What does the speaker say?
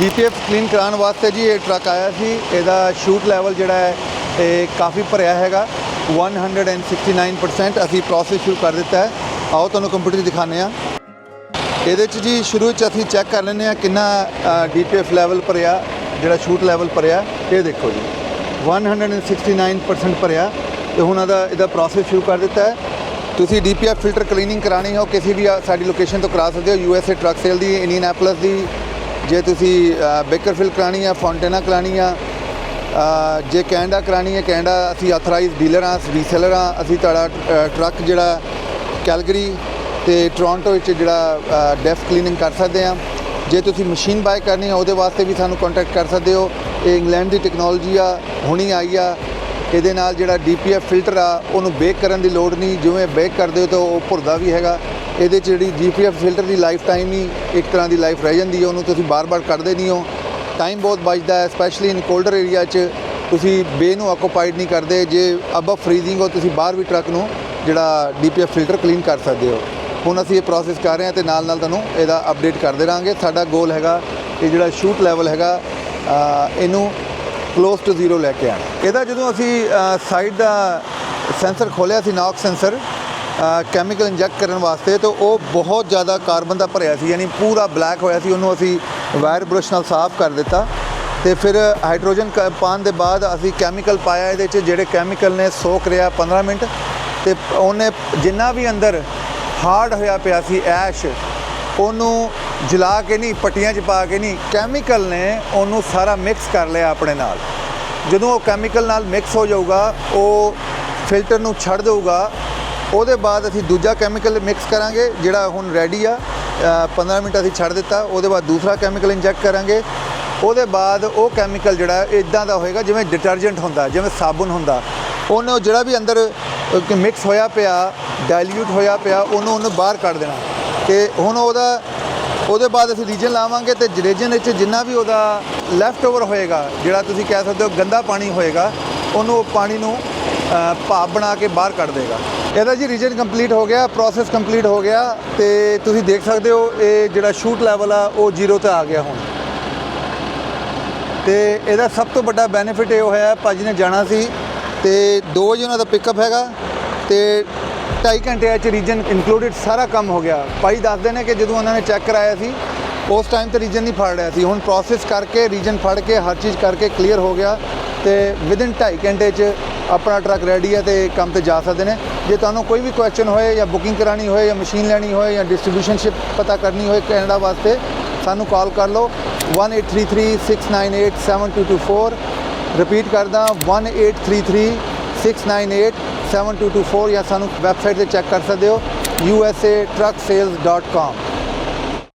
ਡੀਪੀਐਫ clean ਕਰਾਉਣ ਵਾਸਤੇ ਜੀ ਇਹ ਟਰੱਕ ਆਇਆ ਸੀ। ਇਹਦਾ ਸ਼ੂਟ ਲੈਵਲ ਜਿਹੜਾ ਹੈ, ਇਹ ਕਾਫੀ ਭਰਿਆ ਹੈਗਾ। 169% ਅਸੀਂ ਪ੍ਰੋਸੈਸ ਸ਼ੁਰੂ ਕਰ ਦਿੱਤਾ ਹੈ। ਆਓ ਤੁਹਾਨੂੰ ਕੰਪਿਊਟਰ 'ਚ ਦਿਖਾਉਂਦੇ ਆ ਇਹਦੇ 'ਚ ਜੀ ਸ਼ੁਰੂ ਵਿੱਚ ਅਸੀਂ ਚੈੱਕ ਕਰ ਲੈਂਦੇ ਆ ਕਿੰਨਾ ਡੀਪੀਐਫ ਲੈਵਲ ਭਰਿਆ, ਜਿਹੜਾ ਸ਼ੂਟ ਲੈਵਲ ਭਰਿਆ। ਇਹ ਦੇਖੋ ਜੀ 169% ਭਰਿਆ। ਤੇ ਹੁਣ ਇਹਦਾ ਇਹਦਾ ਪ੍ਰੋਸੈਸ ਸ਼ੁਰੂ ਕਰ ਦਿੱਤਾ ਹੈ। ਤੁਸੀਂ ਡੀਪੀਐਫ ਫਿਲਟਰ ਕਲੀਨਿੰਗ ਕਰਾਣੀ ਹੋ ਕਿਸੇ ਵੀ ਸਾਡੀ ਲੋਕੇਸ਼ਨ ਤੋਂ ਕਰਾ ਸਕਦੇ ਹੋ। ਯੂਐਸਏ ਟਰੱਕ ਸੇਲ ਦੀ ਇੰਡੀਅਨ ਐਪਲਸ ਦੀ ਜੇ ਤੁਸੀਂ ਬੇਕਰਫਿਲ ਕਰਾਣੀ ਆ ਫੌਂਟੇਨਾ ਕਰਾਣੀ ਆ ਜੇ ਕੈਨੇਡਾ ਕਰਾਣੀ ਹੈ ਕੈਨੇਡਾ ਅਸੀਂ ਆਥੋਰਾਈਜ਼ ਡੀਲਰ ਹਾਂ ਰੀਸੇਲਰ ਹਾਂ ਅਸੀਂ ਤੁਹਾਡਾ ਅ, ਟਰੱਕ ਜਿਹੜਾ ਕੈਲਗਰੀ ਤੇ ਟੋਰਾਂਟੋ ਵਿੱਚ ਜਿਹੜਾ ਡੈਫ ਕਲੀਨਿੰਗ ਕਰ ਸਕਦੇ ਹਾਂ। ਜੇ ਤੁਸੀਂ ਮਸ਼ੀਨ ਬਾਏ ਕਰਨੀ ਹੈ ਉਹਦੇ ਵਾਸਤੇ ਵੀ ਸਾਨੂੰ ਕੰਟੈਕਟ ਕਰ ਸਕਦੇ ਹੋ। ਇਹ ਇੰਗਲੈਂਡ ਦੀ ਟੈਕਨੋਲੋਜੀ ਆ ਹੁਣੀ ਆਈ ਆ। ਇਹਦੇ ਨਾਲ ਜਿਹੜਾ ਡੀਪੀਐਫ ਫਿਲਟਰ ਆ ਉਹਨੂੰ ਬੇਕ ਕਰਨ ਦੀ ਲੋੜ ਨਹੀਂ। ਜਿਵੇਂ ਬੇਕ ਕਰਦੇ ਹੋ ਤਾਂ ਉਹ ਭੁਰਦਾ ਵੀ ਹੈਗਾ। ਇਹਦੇ 'ਚ ਜਿਹੜੀ ਡੀਪੀਐਫ ਫਿਲਟਰ ਦੀ ਲਾਈਫ ਟਾਈਮ ਹੀ ਇੱਕ ਤਰ੍ਹਾਂ ਦੀ ਲਾਈਫ ਰਹਿ ਜਾਂਦੀ ਹੈ, ਉਹਨੂੰ ਤੁਸੀਂ ਬਾਰ-ਬਾਰ ਕੱਢਦੇ ਨਹੀਂ ਹੋ। ਟਾਈਮ ਬਹੁਤ ਬਚਦਾ ਹੈ ਸਪੈਸ਼ਲੀ ਇਨ ਕੋਲਡਰ ਏਰੀਆ 'ਚ ਤੁਸੀਂ ਬੇ ਨੂੰ ਆਕੂਪਾਈਡ ਨਹੀਂ ਕਰਦੇ, ਜੇ ਅਬਵ ਫਰੀਜ਼ਿੰਗ ਹੋ ਤੁਸੀਂ ਬਾਹਰ ਵੀ ਟਰੱਕ ਨੂੰ ਜਿਹੜਾ ਡੀਪੀਐਫ ਫਿਲਟਰ ਕਲੀਨ ਕਰ ਸਕਦੇ ਹੋ। ਹੁਣ ਅਸੀਂ ਇਹ ਪ੍ਰੋਸੈਸ ਕਰ ਰਹੇ ਹਾਂ ਤੇ ਨਾਲ ਨਾਲ ਤੁਹਾਨੂੰ ਇਹਦਾ ਅਪਡੇਟ ਕਰਦੇ ਰਹਾਂਗੇ। ਸਾਡਾ ਗੋਲ ਹੈਗਾ, ਇਹ ਜਿਹੜਾ ਸ਼ੂਟ ਲੈਵਲ ਹੈਗਾ ਇਹਨੂੰ ਕਲੋਜ਼ ਟੂ ਜ਼ੀਰੋ ਲੈ ਕੇ ਆਣਾ ਇਹਦਾ ਜਦੋਂ ਅਸੀਂ ਸਾਈਡ ਦਾ ਸੈਂਸਰ ਖੋਲਿਆ ਸੀ ਨੌਕ ਸੈਂਸਰ ਕੈਮੀਕਲ ਇੰਜੈਕਟ ਕਰਨ ਵਾਸਤੇ ਤਾਂ ਉਹ ਬਹੁਤ ਜ਼ਿਆਦਾ ਕਾਰਬਨ ਦਾ ਭਰਿਆ ਸੀ, ਯਾਨੀ ਪੂਰਾ ਬਲੈਕ ਹੋਇਆ ਸੀ, ਉਹਨੂੰ ਅਸੀਂ ਵਾਇਰ ਬ੍ਰਸ਼ ਨਾਲ ਸਾਫ਼ ਕਰ ਦਿੱਤਾ। ਤੇ ਫਿਰ ਹਾਈਡਰੋਜਨ ਕ- ਪਾਉਣ ਦੇ ਬਾਅਦ ਅਸੀਂ ਕੈਮੀਕਲ ਪਾਇਆ ਇਹਦੇ 'ਚ, ਜਿਹੜੇ ਕੈਮੀਕਲ ਨੇ ਸੋਕ ਰਿਹਾ 15 ਮਿੰਟ। ਤੇ ਉਹਨੇ ਜਿੰਨਾ ਵੀ ਅੰਦਰ ਹਾਰਡ ਹੋਇਆ ਪਿਆ ਸੀ ਐਸ਼ ਉਹਨੂੰ ਜਲਾ ਕੇ ਨਹੀਂ, ਪੱਟੀਆਂ 'ਚ ਪਾ ਕੇ ਨਹੀਂ ਕੈਮੀਕਲ ਨੇ ਉਹਨੂੰ ਸਾਰਾ ਮਿਕਸ ਕਰ ਲਿਆ ਆਪਣੇ ਨਾਲ। ਜਦੋਂ ਉਹ ਕੈਮੀਕਲ ਨਾਲ ਮਿਕਸ ਹੋ ਜਾਊਗਾ, ਉਹ ਫਿਲਟਰ ਨੂੰ ਛੱਡ ਦੇਊਗਾ ਉਹਦੇ ਬਾਅਦ ਅਸੀਂ ਦੂਜਾ ਕੈਮੀਕਲ ਮਿਕਸ ਕਰਾਂਗੇ ਜਿਹੜਾ ਹੁਣ ਰੈਡੀ ਆ ਅ, 15 ਮਿੰਟ ਅਸੀਂ ਛੱਡ ਦਿੱਤਾ ਉਹਦੇ ਬਾਅਦ ਦੂਸਰਾ ਕੈਮੀਕਲ ਇੰਜੈਕਟ ਕਰਾਂਗੇ। ਉਹਦੇ ਬਾਅਦ ਉਹ ਕੈਮੀਕਲ ਜਿਹੜਾ ਇਦਾਂ ਦਾ ਹੋਏਗਾ ਜਿਵੇਂ ਡਿਟਰਜੈਂਟ ਹੁੰਦਾ ਜਿਵੇਂ ਸਾਬਣ ਹੁੰਦਾ ਉਹਨੂੰ ਜਿਹੜਾ ਵੀ ਅੰਦਰ ਮਿਕਸ ਹੋਇਆ ਪਿਆ ਡਾਇਲੂਟ ਹੋਇਆ ਪਿਆ ਉਹਨੂੰ ਉਹਨੂੰ ਬਾਹਰ ਕੱਢ ਦੇਣਾ। ਤੇ ਹੁਣ ਉਹਦਾ ਉਹਦੇ ਬਾਅਦ ਅਸੀਂ ਰੀਜਨ ਲਾਵਾਂਗੇ ਤੇ ਰੀਜਨ ਵਿੱਚ ਜਿੰਨਾ ਵੀ ਉਹਦਾ ਲੈਫਟ ਓਵਰ ਹੋਏਗਾ ਜਿਹੜਾ ਤੁਸੀਂ ਕਹਿ ਸਕਦੇ ਹੋ ਗੰਦਾ ਪਾਣੀ ਹੋਏਗਾ ਉਹਨੂੰ ਉਹ ਪਾਣੀ ਨੂੰ ਭਾਪ ਬਣਾ ਕੇ ਬਾਹਰ ਕੱਢ ਦੇਗਾ। ਇਹਦਾ ਜੀ ਰੀਜਨ ਕੰਪਲੀਟ ਹੋ ਗਿਆ ਪ੍ਰੋਸੈਸ ਕੰਪਲੀਟ ਹੋ ਗਿਆ ਤੇ ਤੁਸੀਂ ਦੇਖ ਸਕਦੇ ਹੋ ਇਹ ਜਿਹੜਾ ਸ਼ੂਟ ਲੈਵਲ ਆ, ਉਹ ਜ਼ੀਰੋ ਤੇ ਆ ਗਿਆ ਹੁਣ। ਤੇ ਇਹਦਾ ਸਭ ਤੋਂ ਵੱਡਾ ਬੈਨੀਫਿਟ ਇਹ ਹੋਇਆ, ਭਾਜੀ ਨੇ ਜਾਣਾ ਸੀ ਤੇ 2 ਵਜੇ ਉਹਨਾਂ ਦਾ ਪਿਕਅਪ ਹੈਗਾ ਤੇ 2.5 ਘੰਟੇ ਚ ਰੀਜਨ ਇਨਕਲੂਡਡ ਸਾਰਾ ਕੰਮ ਹੋ ਗਿਆ। ਭਾਈ ਦੱਸਦੇ ਨੇ ਕਿ ਜਦੋਂ ਉਹਨਾਂ ਨੇ ਚੈੱਕ ਕਰਾਇਆ ਸੀ, ਉਸ ਟਾਈਮ ਤੇ ਰੀਜਨ ਨਹੀਂ ਫੜ ਰਿਹਾ ਸੀ। ਹੁਣ ਪ੍ਰੋਸੈਸ ਕਰਕੇ ਰੀਜਨ ਫੜ ਕੇ, ਹਰ ਚੀਜ਼ ਕਰਕੇ ਕਲੀਅਰ ਹੋ ਗਿਆ ਤੇ ਵਿਦਿਨ 2.5 ਘੰਟੇ ਚ ਆਪਣਾ ਟਰੱਕ ਰੈਡੀ ਹੈ ਤੇ ਕੰਮ ਤੇ ਜਾ ਸਕਦੇ ਨੇ। ਜੇ ਤੁਹਾਨੂੰ ਕੋਈ ਵੀ ਕੁਐਸਚਨ ਹੋਏ ਜਾਂ ਬੁਕਿੰਗ ਕਰਾਣੀ ਹੋਏ ਜਾਂ ਮਸ਼ੀਨ ਲੈਣੀ ਹੋਏ ਜਾਂ ਡਿਸਟ੍ਰੀਬਿਊਸ਼ਨਸ਼ਿਪ ਪਤਾ ਕਰਨੀ ਹੋਏ ਕੈਨੇਡਾ ਵਾਸਤੇ, ਸਾਨੂੰ ਕਾਲ ਕਰ ਲਓ। 183369872224 ਰਿਪੀਟ ਕਰਦਾ 183369872224 ਜਾਂ ਸਾਨੂੰ ਵੈਬਸਾਈਟ ਤੇ ਚੈੱਕ ਕਰ ਸਕਦੇ ਹੋ usatrucksales.com